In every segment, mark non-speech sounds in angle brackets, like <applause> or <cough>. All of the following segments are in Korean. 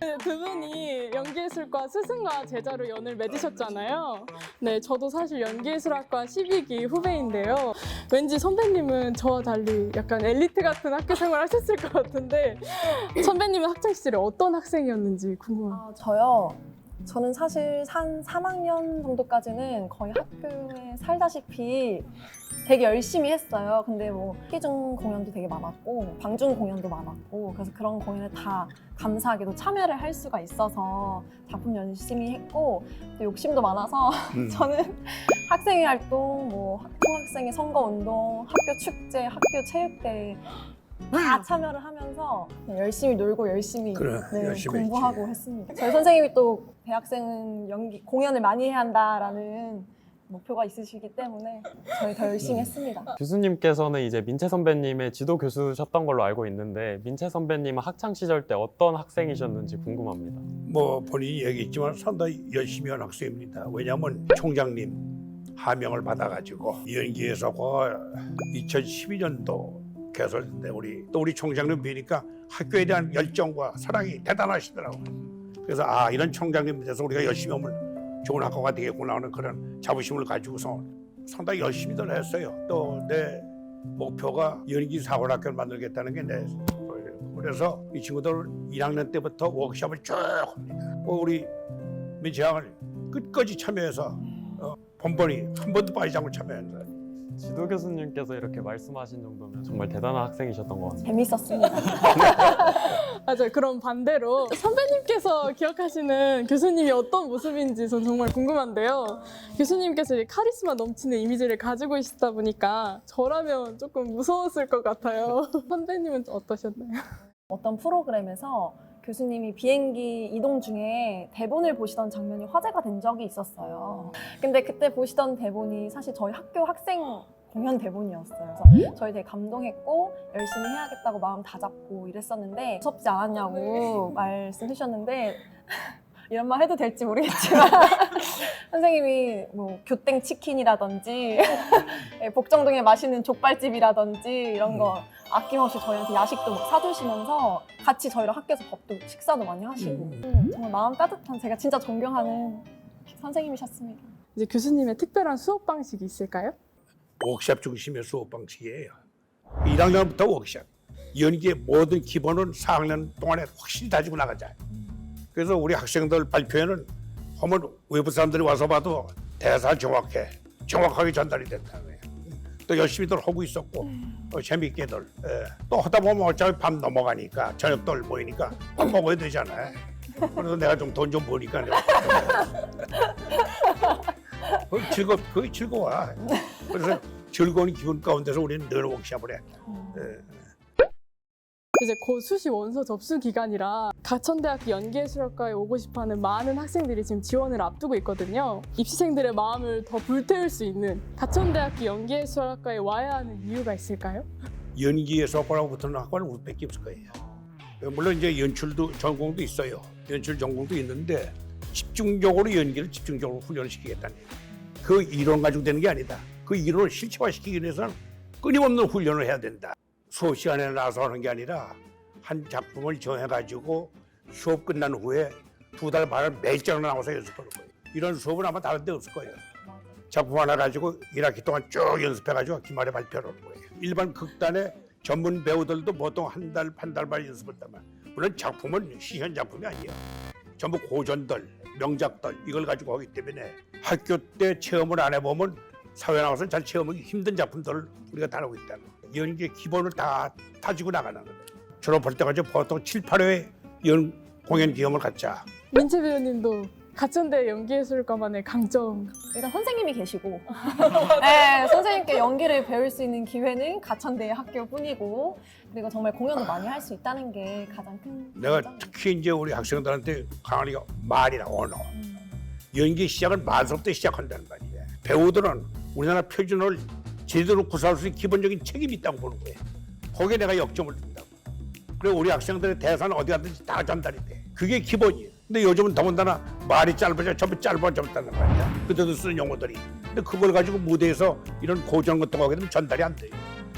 네, 두 분이 연기예술과 스승과 제자로 연을 맺으셨잖아요. 네, 저도 사실 연기예술학과 12기 후배인데요. 왠지 선배님은 저와 달리 약간 엘리트 같은 학교 생활 하셨을 것 같은데 선배님은 학창 시절에 어떤 학생이었는지 궁금합니다. 아, 저요. 저는 사실 한 3학년 정도까지는 거의 학교에 살다시피 되게 열심히 했어요. 근데 뭐 희중 공연도 되게 많았고 방중 공연도 많았고 그래서 그런 공연에 다 감사하게도 참여를 할 수가 있어서 작품 열심히 했고 또 욕심도 많아서 음. <laughs> 저는 학생회 활동, 뭐 총학생회 선거 운동, 학교 축제, 학교 체육대회 다 참여를 하면서 열심히 놀고 열심히, 그래, 네, 열심히 공부하고 했지. 했습니다. 저희 선생님이 또 대학생은 연기 공연을 많이 해야 한다라는 목표가 있으시기 때문에 저희 더 열심히 했습니다. 교수님께서는 이제 민채 선배님의 지도 교수셨던 걸로 알고 있는데 민채 선배님은 학창 시절 때 어떤 학생이셨는지 궁금합니다. 뭐 본인이 얘기했지만 상당히 열심히 한 학생입니다. 왜냐하면 총장님 하명을 받아가지고 연기에서 그 2012년도 개설인데 우리 또 우리 총장님 뵈니까 학교에 대한 열정과 사랑이 대단하시더라고요. 그래서 아 이런 총장님 밑에서 우리가 열심히 하면 좋은 학교가 되겠구나 하는 그런 자부심을 가지고서 상당히 열심히들 했어요. 또 내 목표가 연기 사관학교를 만들겠다는 게 내 그래서 이 친구들 1학년 때부터 워크숍을 쭉 합니다. 뭐 우리 민지양을 끝까지 참여해서 어, 번번이 한 번도 빠지지 않고 참여했어요. 지도 교수님께서 이렇게 말씀하신 정도면 정말 대단한 학생이셨던 것 같습니다. 재밌었습니다. <laughs> 맞아요. 그럼 반대로 선배님께서 기억하시는 교수님이 어떤 모습인지 전 정말 궁금한데요. 교수님께서 이제 카리스마 넘치는 이미지를 가지고 있다 보니까 저라면 조금 무서웠을 것 같아요. 선배님은 어떠셨나요? 어떤 프로그램에서 교수님이 비행기 이동 중에 대본을 보시던 장면이 화제가 된 적이 있었어요. 근데 그때 보시던 대본이 사실 저희 학교 학생 공연 대본이었어요. 그래서 저희 되게 감동했고 열심히 해야겠다고 마음 다잡고 이랬었는데 무섭지 않았냐고 말씀해 주셨는데 이런 말 해도 될지 모르겠지만 <laughs> 선생님이 뭐 교땡 치킨이라든지 <laughs> 예, 복정동에 맛있는 족발집이라든지 이런 거 아낌없이 저희한테 야식도 막 사주시면서 같이 저희랑 학교에서 밥도 식사도 많이 하시고 음. 음, 정말 마음 따뜻한 제가 진짜 존경하는 선생님이셨습니다. 이제 교수님의 특별한 수업 방식이 있을까요? 워크숍 중심의 수업 방식이에요. 1학년부터 워크숍. 연기의 모든 기본은 4학년 동안에 확실히 다지고 나가자. 그래서 우리 학생들 발표에는 하면 외부 사람들이 와서 봐도 대사 정확해. 정확하게 전달이 거예요. 또 열심히들 하고 있었고 어, 재밌게들 예. 또 하다 보면 어차피 밤 넘어가니까 저녁들 모이니까 밥 먹어야 되잖아요. 그래서 내가 좀 돈 좀 버니까 내가 그 즐거 그 즐거워. 그래서 즐거운 기분 가운데서 우리는 늘 워크숍을 해. 예. 이제 곧 수시 원서 접수 기간이라 가천대학교 연기예술학과에 오고 싶어하는 많은 학생들이 지금 지원을 앞두고 있거든요. 입시생들의 마음을 더 불태울 수 있는 가천대학교 연기예술학과에 와야 하는 이유가 있을까요? 연기에서 뭐라고 붙는 학과는 우리밖에 없을 거예요. 물론 이제 연출도 전공도 있어요. 연출 전공도 있는데 집중적으로 연기를 집중적으로 훈련을 시키겠다는 얘기예요. 그 이론 가지고 되는 게 아니다. 그 이론을 실체화시키기 위해서는 끊임없는 훈련을 해야 된다. 수업 시간에 나서 하는 게 아니라 한 작품을 정해가지고 수업 끝난 후에 두 달 반을 매일장 나와서 연습하는 거예요. 이런 수업은 아마 다른 데 없을 거예요. 작품 하나 가지고 1학기 동안 쭉 연습해가지고 기말에 발표를 하는 거예요. 일반 극단의 전문 배우들도 보통 한 달, 한 달반 말이에요. 물론 작품은 시현 작품이 아니에요. 전부 고전들, 명작들 이걸 가지고 하기 때문에 학교 때 체험을 안 해보면 사회 나와서 잘 체험하기 힘든 작품들을 우리가 다루고 있다는 거예요. 연기의 기본을 다 다지고 나가는 거예요. 졸업할 때까지 보통 7, 8회 연 공연 경험을 갖자. 민채 배우님도 가천대 연기예술과만의 강점 일단 선생님이 계시고 <laughs> 네, 선생님께 연기를 배울 수 있는 기회는 가천대 학교뿐이고 그리고 정말 공연도 많이 할 수 있다는 게 가장 큰 내가 장점이에요. 특히 이제 우리 학생들한테 강하게 말이나 언어 연기 시작은 말서부터 시작한다는 말이에요. 배우들은 우리나라 표준어를 제대로 구사할 수 있는 기본적인 책임이 있다고 보는 거예요. 거기에 내가 역점을 둔다고. 그리고 우리 학생들의 대사는 어디 가든지 다 전달이 돼. 그게 기본이에요. 근데 요즘은 더군다나 말이 짧아져 전부 짧아졌다는 말이야. 그때도 쓰는 용어들이. 근데 그걸 가지고 무대에서 이런 고전 같은 거 하게 되면 전달이 안 돼요.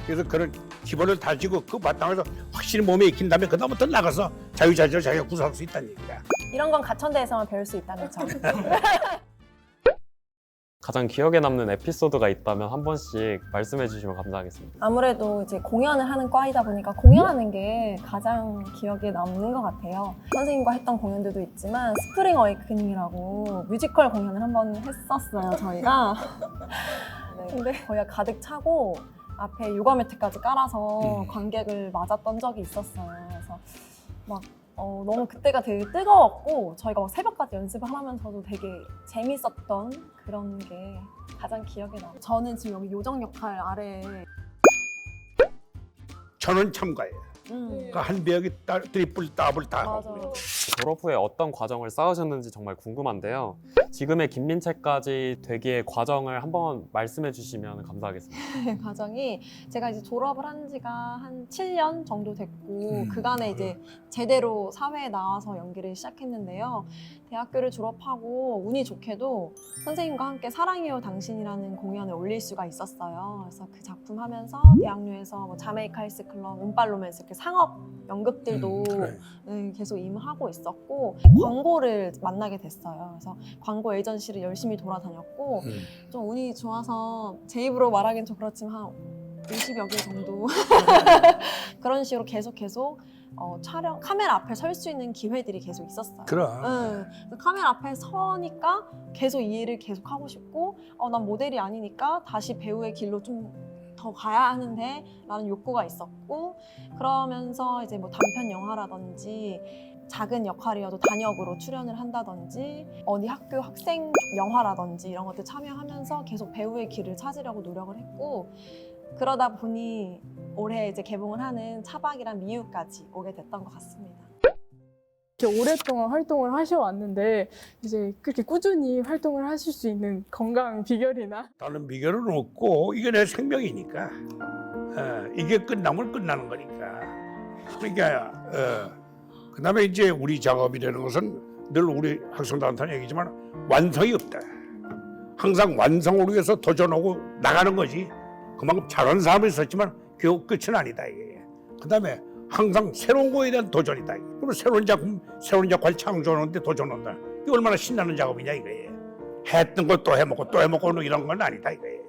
그래서 그런 기본을 다지고 그 바탕에서 확실히 몸에 익힌 다음에 그다음부터 나가서 자유자재로 자기가 구사할 수 있다는 얘기야. 이런 건 가천대에서만 배울 수 있다는 점. <laughs> 가장 기억에 남는 에피소드가 있다면 한 번씩 말씀해 주시면 감사하겠습니다. 아무래도 이제 공연을 하는 과이다 보니까 공연하는 게 가장 기억에 남는 것 같아요. 선생님과 했던 공연들도 있지만 스프링 어웨이크닝이라고 뮤지컬 공연을 한 번 했었어요, 저희가. <laughs> 네, 근데 거기가 가득 차고 앞에 요가 매트까지 깔아서 음. 관객을 맞았던 적이 있었어요. 그래서 막 어, 너무 그때가 되게 뜨거웠고 저희가 막 새벽까지 연습을 하면서도 되게 재밌었던 그런 게 가장 기억에 남아요. 저는 지금 여기 요정 역할 아래 저는 참가해요. 음, 그한 배역이 따, 트리플 더블 다 맞아. 하고 졸업 후에 어떤 과정을 쌓으셨는지 정말 궁금한데요. 지금의 김민채까지 되기의 과정을 한번 말씀해 주시면 감사하겠습니다. <laughs> 과정이 제가 이제 졸업을 한 지가 한 7년 정도 됐고 음, 그간에 이제 제대로 사회에 나와서 연기를 시작했는데요. 대학교를 졸업하고 운이 좋게도 선생님과 함께 사랑해요 당신이라는 공연을 올릴 수가 있었어요. 그래서 그 작품 하면서 대학로에서 뭐 자메이카 헬스 클럽, 운빨 로맨스 이렇게 상업 연극들도 음, 그래. 음, 계속 임하고 있었고 광고를 만나게 됐어요. 그래서 광고 에이전시를 열심히 돌아다녔고 음. 좀 운이 좋아서 제 입으로 말하기는 좀 그렇지만 한 50여 개 정도 <laughs> 그런 식으로 계속 계속 어, 촬영 카메라 앞에 설 수 있는 기회들이 계속 있었어요. 그럼 응. 그래서 카메라 앞에 서니까 계속 이 일을 계속 하고 싶고 어, 난 모델이 아니니까 다시 배우의 길로 좀 더 가야 하는데 라는 욕구가 있었고 그러면서 이제 뭐 단편 영화라든지 작은 역할이어도 단역으로 출연을 한다든지 어디 학교 학생 영화라든지 이런 것들 참여하면서 계속 배우의 길을 찾으려고 노력을 했고 그러다 보니 올해 이제 개봉을 하는 차박이란 미유까지 오게 됐던 것 같습니다. 이렇게 오랫동안 활동을 하셔왔는데 이제 그렇게 꾸준히 활동을 하실 수 있는 건강 비결이나. 다른 비결은 없고 이게 내 생명이니까. 어, 이게 끝나면 끝나는 거니까. 그러니까 어, 그다음에 이제 우리 작업이라는 것은 늘 우리 학생들한테 는 얘기지만 완성이 없다. 항상 완성을 위해서 도전하고 나가는 거지. 그만큼 잘하는 사람이 있었지만 그 끝은 아니다 이게. 그다음에 항상 새로운 거에 대한 도전이다 그리고 새로운 작품 새로운 역할 창조하는데 도전한다 이게 얼마나 신나는 작업이냐 이거예요 했던 거 또 해먹고 또 해먹고 뭐 이런 건 아니다 이거예요.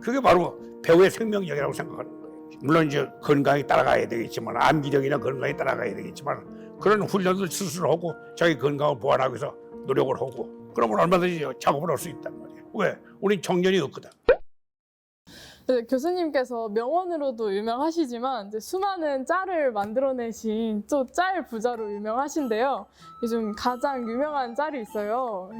그게 바로 배우의 생명력이라고 생각하는 거예요. 물론 이제 건강에 따라가야 되겠지만 암기력이나 건강에 따라가야 되겠지만 그런 훈련을 스스로 하고 자기 건강을 보완하기 위해서 노력을 하고 그러면 얼마든지 작업을 할 수 있단 말이에요. 왜? 우린 청년이 없거든. 네, 교수님께서 명언으로도 유명하시지만 이제 수많은 짤을 만들어내신 또 짤 부자로 유명하신데요. 요즘 가장 유명한 짤이 있어요.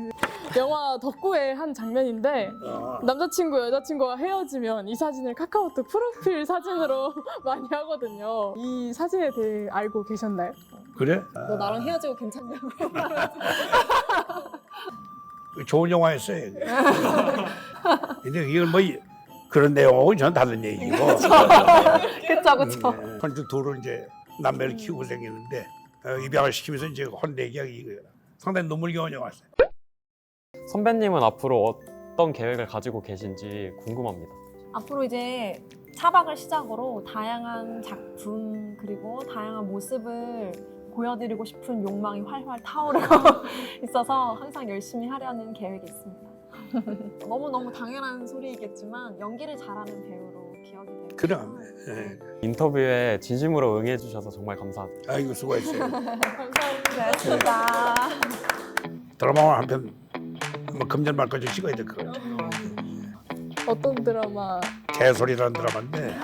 영화 덕구의 한 장면인데 어, 남자친구 여자친구가 헤어지면 이 사진을 카카오톡 프로필 사진으로 <laughs> 많이 하거든요. 이 사진에 대해 알고 계셨나요? 그래? 너 나랑 헤어지고 괜찮냐고. <laughs> 좋은 영화였어요. <laughs> 근데 이건 뭐 이- 그런 내용하고 전 다른 얘기고. 그쵸 그쵸. 음, 네. 둘은 이제 남매를 키우고 생기는데 어, 입양을 시키면서 이제 혼내기가 이거야. 상당히 눈물겨운 영화였어요. 선배님은 앞으로 어떤 계획을 가지고 계신지 궁금합니다. 앞으로 이제 차박을 시작으로 다양한 작품 그리고 다양한 모습을 보여드리고 싶은 욕망이 활활 타오르고 <laughs> 있어서 항상 열심히 하려는 계획이 있습니다. <laughs> 너무너무 당연한 소리이겠지만 연기를 잘하는 배우로 기억이 되고 그럼 예. 인터뷰에 진심으로 응해 주셔서 정말 감사합니다. 아이고 수고했어요. <laughs> 고맙습니다. 드라마 한편 뭐 금년 말까지 찍어야 될 것 같아요. 어떤 드라마 개소리라는 드라마인데